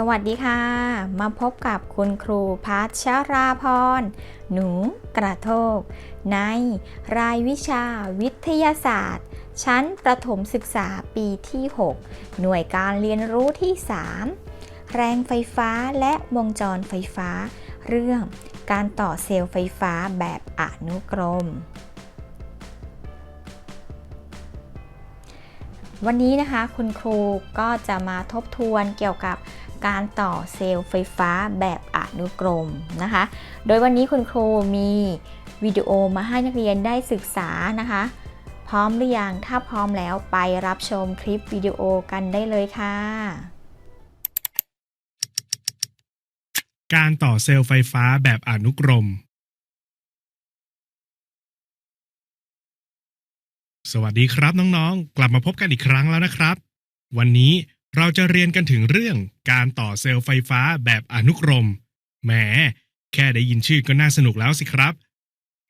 สวัสดีค่ะ มาพบกับคุณครูพัชราพร หนูกระโทก ในรายวิชาวิทยาศาสตร์ ชั้นประถมศึกษาปีที่ 6 หน่วยการเรียนรู้ที่ 3 แรงไฟฟ้าและวงจรไฟฟ้า เรื่องการต่อเซลล์ไฟฟ้าแบบอนุกรม วันนี้นะคะคุณครูก็จะมาทบทวนเกี่ยวกับการต่อเซลล์ไฟฟ้าแบบอนุกรมนะคะ โดยวันนี้คุณครูมีวิดีโอมาให้นักเรียนได้ศึกษานะคะ พร้อมหรือยัง ถ้าพร้อมแล้วไปรับชมคลิปวิดีโอกันได้เลยค่ะ การต่อเซลล์ไฟฟ้าแบบอนุกรม สวัสดีครับน้องๆ กลับมาพบกันอีกครั้งแล้วนะครับ วันนี้เราจะเรียนกันถึงเรื่องการต่อเซลล์ไฟฟ้าแบบอนุกรม แหม แค่ได้ยินชื่อก็น่าสนุกแล้วสิครับ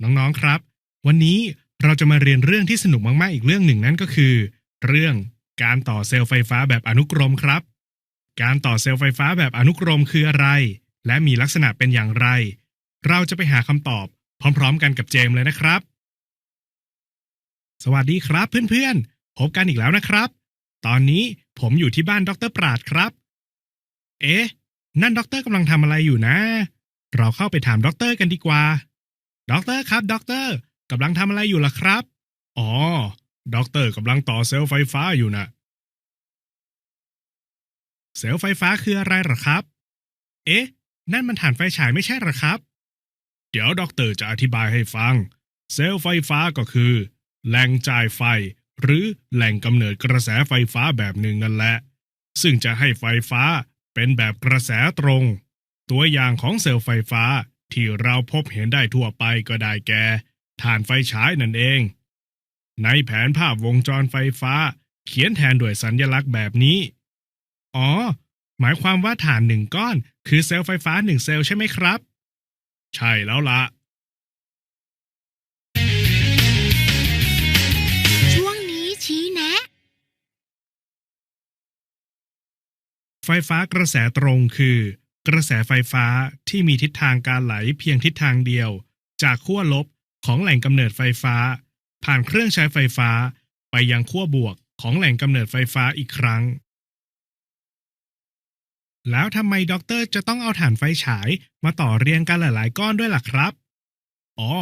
น้องๆครับ วันนี้เราจะมาเรียนเรื่องที่สนุกมากๆอีกเรื่องหนึ่งนั่นก็คือ เรื่องการต่อเซลล์ไฟฟ้าแบบอนุกรมครับ การต่อเซลล์ไฟฟ้าแบบอนุกรมคืออะไร และมีลักษณะเป็นอย่างไร เราจะไปหาคำตอบ พร้อม ๆ กันกับเจมเลยนะครับ สวัสดีครับเพื่อนๆ พบกันอีกแล้วนะครับ ตอนนี้ผมอยู่ที่บ้านดรปราดครับ เอ๊ะ นั่นด็อกเตอร์กำลังทำอะไรอยู่นะ เราเข้าไปถามด็อกเตอร์กันดีกว่าด็อกเตอร์ครับด็อกเตอร์กำลังทำอะไรอยู่ล่ะครับ อ๋อด็อกเตอร์กำลังต่อเซลล์ไฟฟ้าอยู่นะเซลล์ไฟฟ้าคืออะไรหรอครับ เอ๊ะ นั่นมันถ่านไฟฉายไม่ใช่หรอครับ เดี๋ยวด็อกเตอร์จะอธิบายให้ฟัง เซลล์ไฟฟ้าก็คือ แหล่งจ่ายไฟ หรือแหล่งกำเนิดกระแสไฟฟ้าแบบหนึ่งนั่นแหละ ซึ่งจะให้ไฟฟ้าเป็นแบบกระแสตรง ตัวอย่างของเซลล์ไฟฟ้าที่เราพบเห็นได้ทั่วไปก็ได้แก่ถ่านไฟฉายนั่นเอง ในแผนภาพวงจรไฟฟ้า เขียนแทนด้วยสัญลักษณ์แบบนี้ อ๋อ หมายความว่าฐานหนึ่งก้อน คือเซลล์ไฟฟ้าหนึ่งเซลล์ใช่ไหมครับ ใช่แล้วละช่ ไฟฟ้ากระแสตรงคือ กระแสไฟฟ้าที่มีทิศทางการไหลเพียงทิศทางเดียว จากขั้วลบของแหล่งกำเนิดไฟฟ้า ผ่านเครื่องใช้ไฟฟ้า ไปยังขั้วบวกของแหล่งกำเนิดไฟฟ้าอีกครั้ง แล้วทำไมด็อกเตอร์จะต้องเอาถ่านไฟฉายมาต่อเรียงกันหลาย ๆ ก้อนด้วยล่ะครับ อ๋อ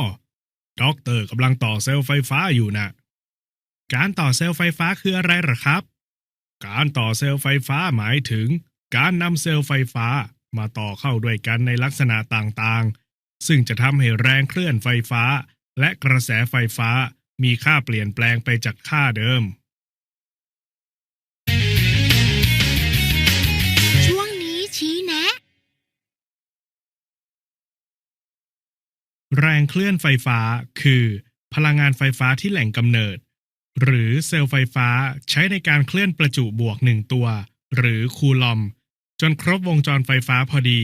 ด็อกเตอร์กำลังต่อเซลล์ไฟฟ้าอยู่นะ การต่อเซลล์ไฟฟ้าคืออะไรหรอครับ การต่อเซลล์ไฟฟ้าหมายถึง การนำเซลล์ไฟฟ้ามาต่อเข้าด้วยกันในลักษณะต่างๆ ซึ่งจะทำให้แรงเคลื่อนไฟฟ้า และกระแสไฟฟ้ามีค่าเปลี่ยนแปลงไปจากค่าเดิม ช่วงนี้ชี้แนะ แรงเคลื่อนไฟฟ้าคือ พลังงานไฟฟ้าที่แหล่งกำเนิด หรือเซลล์ไฟฟ้าใช้ในการเคลื่อนประจุบวกหนึ่งตัว หรือคูลอม จนครบวงจรไฟฟ้าพอดี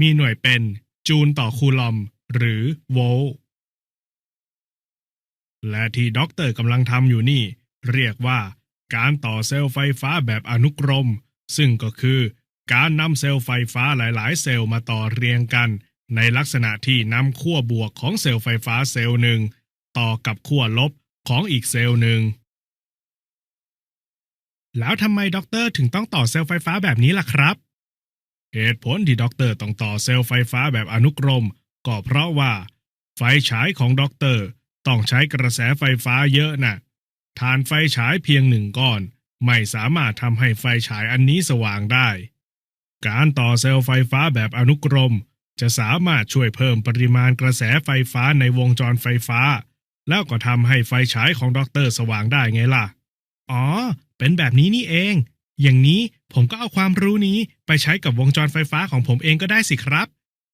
มีหน่วยเป็นจูลต่อคูลอม หรือโวลต์และที่ด็อกเตอร์กำลังทำอยู่นี่ เรียกว่าการต่อเซลล์ไฟฟ้าแบบอนุกรม ซึ่งก็คือการนำเซลล์ไฟฟ้าหลาย ๆ เซลล์มาต่อเรียงกัน ในลักษณะที่นำขั้วบวกของเซลล์ไฟฟ้าเซลล์หนึ่ง ต่อกับขั้วลบ ของอีกเซลล์หนึ่ง แล้วทำไมด็อกเตอร์ถึงต้องต่อเซลล์ไฟฟ้าแบบนี้ล่ะครับ เหตุผลที่ด็อกเตอร์ต้องต่อเซลล์ไฟฟ้าแบบอนุกรม ก็เพราะว่า ไฟฉายของด็อกเตอร์ต้องใช้กระแสไฟฟ้าเยอะนะ่ะฐานไฟฉายเพียงหนึ่งก้อน ไม่สามารถทำให้ไฟฉายอันนี้สว่างได้ การต่อเซลล์ไฟฟ้าแบบอนุกรม จะสามารถช่วยเพิ่มปริมาณกระแสไฟฟ้าในวงจรไฟฟ้า แล้วก็ทำให้ไฟฉายของด็อกเตอร์สว่างได้ไงล่ะ อ๋อ เป็นแบบนี้นี่เอง อย่างนี้ผมก็เอาความรู้นี้ไปใช้กับวงจรไฟฟ้าของผมเองก็ได้สิครับ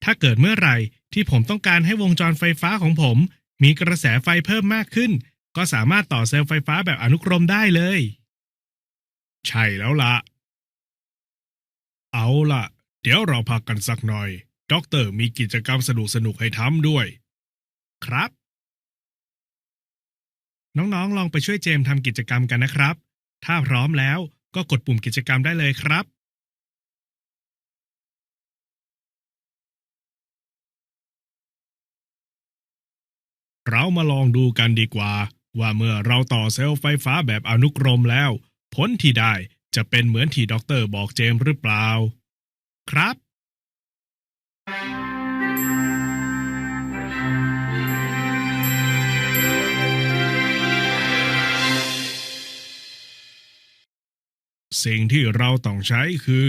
ถ้าเกิดเมื่อไหร่ที่ผมต้องการให้วงจรไฟฟ้าของผม มีกระแสไฟเพิ่มมากขึ้น ก็สามารถต่อเซลล์ไฟฟ้าแบบอนุกรมได้เลย ใช่แล้วล่ะ เอาล่ะ เดี๋ยวเราพักกันสักหน่อย ด็อกเตอร์มีกิจกรรมสนุกสนุกๆให้ทำด้วย ครับ น้องๆ ลองไปช่วยเจมทำกิจกรรมกันนะครับ ถ้าพร้อมแล้วก็กดปุ่มกิจกรรมได้เลยครับ เรามาลองดูกันดีกว่า ว่าเมื่อเราต่อเซลล์ไฟฟ้าแบบอนุกรมแล้ว ผลที่ได้จะเป็นเหมือนที่ด็อกเตอร์บอกเจมหรือเปล่า ครับ thank you สิ่งที่เราต้องใช้คือ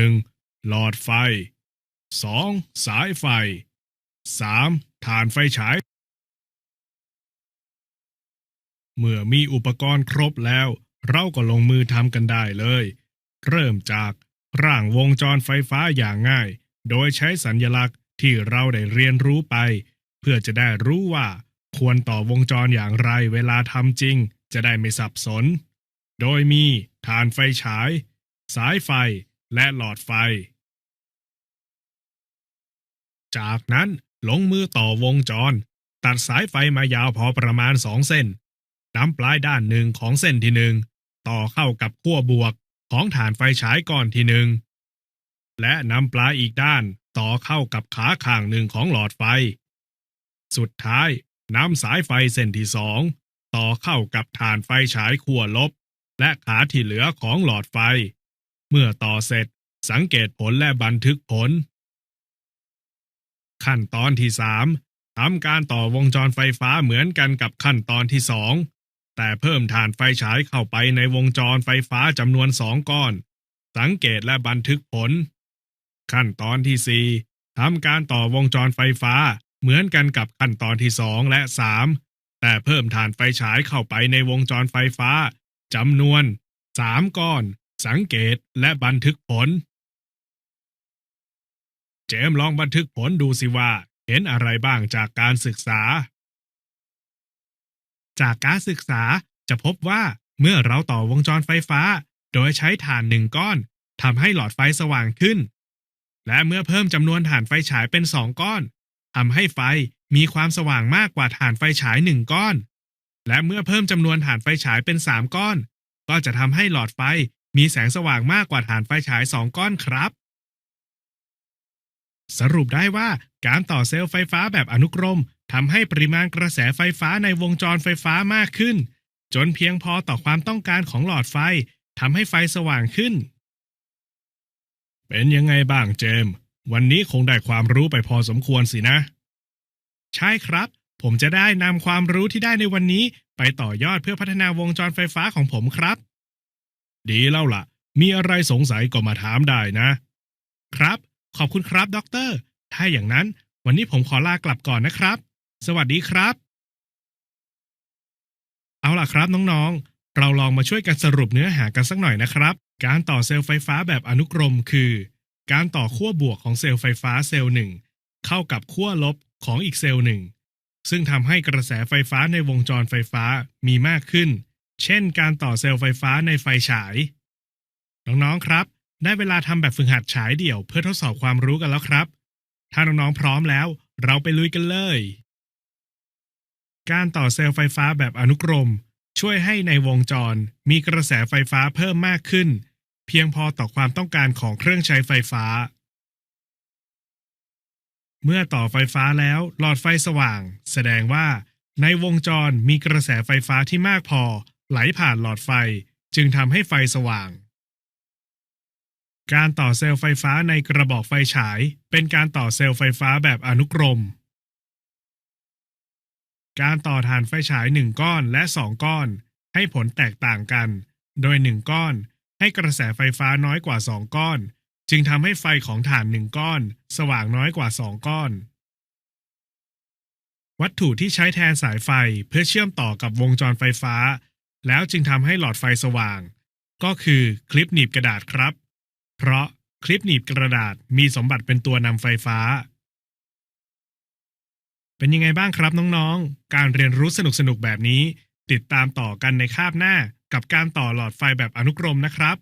1. หลอดไฟ 2. สายไฟ 3. ฐานไฟฉาย เมื่อมีอุปกรณ์ครบแล้ว เราก็ลงมือทำกันได้เลย เริ่มจากร่างวงจรไฟฟ้าอย่างง่าย โดยใช้สัญลักษณ์ที่เราได้เรียนรู้ไป เพื่อจะได้รู้ว่า ควรต่อวงจรอย่างไรเวลาทำจริง จะได้ไม่สับสน โดยมีฐานไฟฉาย สายไฟและหลอดไฟ จากนั้นลงมือต่อวงจร ตัดสายไฟมายาวพอประมาณสองเส้นนำปลายด้านหนึ่งของเส้นที่หนึ่งต่อเข้ากับขั้วบวกของฐานไฟฉายก้อนที่หนึ่งและนำปลายอีกด้านต่อเข้ากับขาข้างหนึ่งของหลอดไฟ สุดท้ายนำสายไฟเส้นที่สองต่อเข้ากับฐานไฟฉายขั้วลบ และขาที่เหลือของหลอดไฟ เมื่อต่อเสร็จสังเกตผลและบันทึกผล ขั้นตอนที่3ทำการต่อวงจรไฟฟ้าเหมือนกันกับขั้นตอนที่2แต่เพิ่มฐานไฟฉายเข้าไปในวงจรไฟฟ้าจำนวนสองก้อน สังเกตและบันทึกผล ขั้นตอนที่4ทำการต่อวงจรไฟฟ้าเหมือนกันกับขั้นตอนที่2และ3แต่เพิ่มฐานไฟฉายเข้าไปในวงจรไฟฟ้า จำนวน3ก้อน สังเกตและบันทึกผล เจมลองบันทึกผลดูสิว่า เห็นอะไรบ้างจากการศึกษา จากการศึกษาจะพบว่าเมื่อเราต่อวงจรไฟฟ้า โดยใช้ถ่านหนึ่งก้อนทำให้หลอดไฟสว่างขึ้น และเมื่อเพิ่มจำนวนถ่านไฟฉายเป็นสองก้อนทำให้ไฟมีความสว่างมากกว่าถ่านไฟฉายหนึ่งก้อน และเมื่อเพิ่มจำนวนถ่านไฟฉายเป็นสามก้อน ก็จะทำให้หลอดไฟมีแสงสว่างมากกว่าถ่านไฟฉายสองก้อนครับ สรุปได้ว่าการต่อเซลล์ไฟฟ้าแบบอนุกรมทำให้ปริมาณกระแสไฟฟ้าในวงจรไฟฟ้ามากขึ้น จนเพียงพอต่อความต้องการของหลอดไฟทำให้ไฟสว่างขึ้น เป็นยังไงบ้างเจม วันนี้คงได้ความรู้ไปพอสมควรสินะ ใช่ครับ ผมจะได้นำความรู้ที่ได้ในวันนี้ ไปต่อยอดเพื่อพัฒนาวงจรไฟฟ้าของผมครับ ดีแล้วล่ะ มีอะไรสงสัยก็มาถามได้นะ ครับ ขอบคุณครับด็อกเตอร์ถ้าอย่างนั้น วันนี้ผมขอลากลับก่อนนะครับ สวัสดีครับ เอาล่ะครับน้องๆ เราลองมาช่วยกันสรุปเนื้อหากันสักหน่อยนะครับ การต่อเซลล์ไฟฟ้าแบบอนุกรมคือ การต่อขั้วบวกของเซลล์ไฟฟ้าเซลล์หนึ่งเข้ากับขั้วลบของอีกเซลล์หนึ่ง ซึ่งทำให้กระแสไฟฟ้าในวงจรไฟฟ้ามีมากขึ้น เช่น การต่อเซลล์ไฟฟ้าในไฟฉาย น้องๆครับ ได้เวลาทำแบบฝึกหัดฉายเดี่ยวเพื่อทดสอบความรู้กันแล้วครับ ถ้าน้องๆพร้อมแล้ว เราไปลุยกันเลย การต่อเซลล์ไฟฟ้าแบบอนุกรม ช่วยให้ในวงจรมีกระแสไฟฟ้าเพิ่มมากขึ้น เพียงพอต่อความต้องการของเครื่องใช้ไฟฟ้า เมื่อต่อไฟฟ้าแล้วหลอดไฟสว่าง แสดงว่าในวงจรมีกระแสไฟฟ้าที่มากพอ ไหลผ่านหลอดไฟจึงทำให้ไฟสว่าง การต่อเซลล์ไฟฟ้าในกระบอกไฟฉาย เป็นการต่อเซลล์ไฟฟ้าแบบอนุกรม การต่อฐานไฟฉาย1ก้อนและ2ก้อน ให้ผลแตกต่างกัน โดย1ก้อนให้กระแสไฟฟ้าน้อยกว่า2ก้อน จึงทำให้ไฟของฐาน1ก้อน สว่างน้อยกว่า2ก้อน วัตถุที่ใช้แทนสายไฟเพื่อเชื่อมต่อกับวงจรไฟฟ้า แล้วจึงทำให้หลอดไฟสว่าง ก็คือคลิปหนีบกระดาษครับ เพราะคลิปหนีบกระดาษมีสมบัติเป็นตัวนำไฟฟ้า เป็นยังไงบ้างครับน้องๆ การเรียนรู้สนุกๆแบบนี้ ติดตามต่อกันในคาบหน้ากับการต่อหลอดไฟแบบอนุกรมนะครับ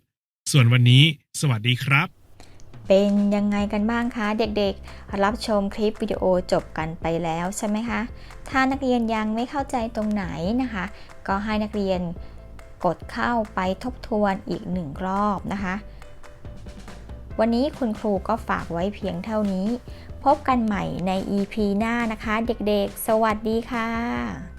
ส่วนวันนี้ สวัสดีครับ เป็นยังไงกันบ้างคะเด็กๆ รับชมคลิปวิดีโอจบกันไปแล้วใช่ไหมคะ ถ้านักเรียนยังไม่เข้าใจตรงไหนนะคะ ก็ให้นักเรียนกดเข้าไปทบทวนอีกหนึ่งรอบนะคะ วันนี้คุณครูก็ฝากไว้เพียงเท่านี้ พบกันใหม่ใน EP หน้านะคะ เด็กๆ สวัสดีค่ะ